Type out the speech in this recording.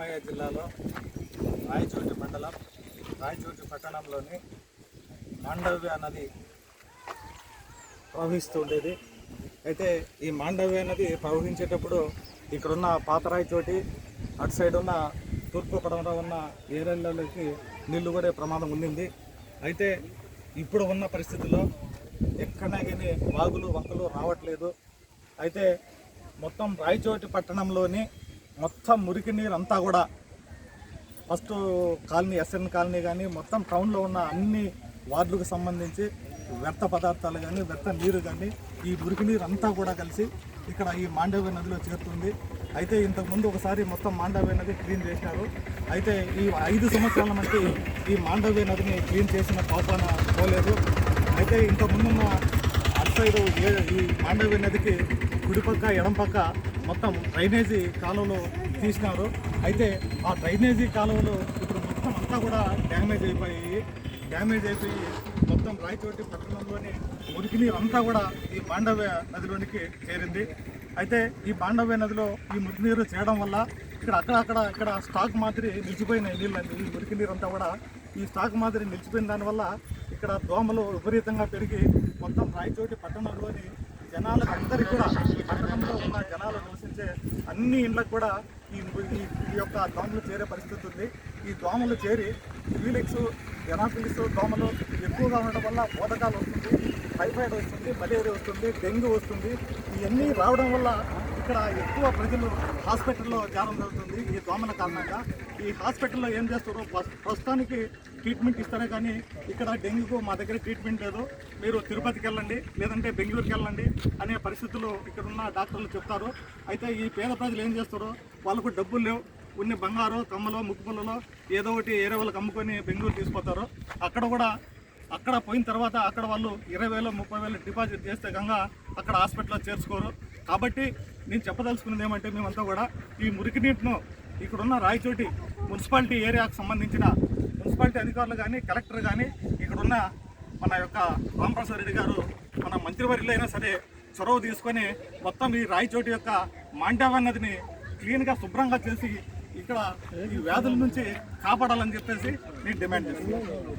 అన్నమయ్య జిల్లాలో రాయచోటి మండలం రాయచోటి పట్టణంలోని మాండవ్య నది ప్రవహిస్తూ ఉండేది. అయితే ఈ మాండవ్య నది ప్రవహించేటప్పుడు ఇక్కడున్న పాత రాయచోటి అటు సైడ్ ఉన్న తూర్పు పడమర ఉన్న ఏరియాలకి నీళ్ళు కూడా ప్రమాదం ఉండింది. అయితే ఇప్పుడు ఉన్న పరిస్థితుల్లో ఎక్కడా కానీ వాగులు వంకలు రావట్లేదు. అయితే మొత్తం రాయచోటి పట్టణంలోని మొత్తం మురికి నీరు అంతా కూడా. ఫస్ట్ కాలనీ ఎస్ఎన్ కాలనీ కానీ మొత్తం టౌన్లో ఉన్న అన్ని వార్డులకు సంబంధించి వ్యర్థ పదార్థాలు కానీ వ్యర్థ నీరు కానీ ఈ మురికి నీరు అంతా కూడా కలిసి ఇక్కడ ఈ మాండవ్య నదిలో చేరుతుంది. అయితే ఇంతకుముందు ఒకసారి మొత్తం మాండవ్య నది క్లీన్ చేశారు. అయితే ఈ ఐదు సంవత్సరాల మట్టి ఈ మాండవ్య నదిని క్లీన్ చేసిన పాపాన పోలేదు. అయితే ఇంతకుముందున్న అటు సైడ్ ఈ మాండవ్య నదికి కుడిపక్క ఎడంపక్క మొత్తం డ్రైనేజీ కాలువలు తీసినారు. అయితే ఆ డ్రైనేజీ కాలువలు ఇప్పుడు మొత్తం అంతా కూడా డ్యామేజ్ అయిపోయి డ్యామేజ్ అయిపోయి మొత్తం రాయచోటి పట్టణంలోని మురికి నీరు అంతా కూడా ఈ బాండవ్య నదిలోనికి చేరింది. అయితే ఈ బాండవ్య నదిలో ఈ మురికి నీరు చేయడం వల్ల ఇక్కడ అక్కడక్కడ ఇక్కడ స్టాక్ మాదిరి నిలిచిపోయిన నీళ్ళని ఈ మురికి నీరు అంతా కూడా ఈ స్టాక్ మాదిరి నిలిచిపోయిన దానివల్ల ఇక్కడ దోమలు విపరీతంగా పెరిగి మొత్తం రాయచోటి పట్టణంలోని జనాలకు అందరికీ కూడా పట్టణంలో అన్ని ఇళ్ళకు కూడా ఈ ఈ యొక్క దోమలు చేరే పరిస్థితి ఉంది. ఈ దోమలు చేరి ఫీలిక్స్ జనాఫిలిక్స్ దోమలు ఎక్కువగా ఉండడం వల్ల బోధకాలు వస్తుంది టైఫాయిడ్ వస్తుంది మలేరియా వస్తుంది డెంగ్యూ వస్తుంది. ఇవన్నీ రావడం వల్ల ఇక్కడ ఎక్కువ ప్రజలు హాస్పిటల్లో చేరడం జరుగుతుంది. ఈ దోమల కారణంగా. ఈ హాస్పిటల్లో ఏం చేస్తారో ప్రస్తుతానికి ట్రీట్మెంట్ ఇస్తారే కానీ ఇక్కడ డెంగ్యూకు మా దగ్గర ట్రీట్మెంట్ లేదు. మీరు తిరుపతికి వెళ్ళండి లేదంటే బెంగళూరుకి వెళ్ళండి అనే పరిస్థితులు ఇక్కడ ఉన్న డాక్టర్లు చెప్తారు. అయితే ఈ పేద ప్రజలు ఏం చేస్తారో వాళ్ళకు డబ్బులు లేవు. ఉన్న బంగారు కమ్మలో ముక్కుపుల్లలో ఏదో ఒకటి ఏరే వాళ్ళకి అమ్ముకొని బెంగళూరు తీసుకుపోతారు. అక్కడ కూడా అక్కడ పోయిన తర్వాత అక్కడ వాళ్ళు ఇరవై వేలు ముప్పై వేలు డిపాజిట్ చేస్తే గంగా అక్కడ హాస్పిటల్లో చేర్చుకోరు. కాబట్టి నేను చెప్పదలుచుకున్నది ఏమంటే మేమంతా కూడా ఈ మురికి నీటిను ఇక్కడున్న రాయచోటి మున్సిపాలిటీ ఏరియాకు సంబంధించిన మున్సిపాలిటీ అధికారులు కానీ కలెక్టర్ కానీ ఇక్కడున్న మన యొక్క రామప్రసాద్ రెడ్డి గారు మన మంత్రివర్యులు అయినా సరే చొరవ తీసుకొని మొత్తం ఈ రాయచోటి యొక్క మాండవ నదిని క్లీన్గా శుభ్రంగా చేసి ఇక్కడ ఈ వ్యాధుల నుంచి కాపాడాలని చెప్పేసి నేను డిమాండ్ చేస్తున్నాను.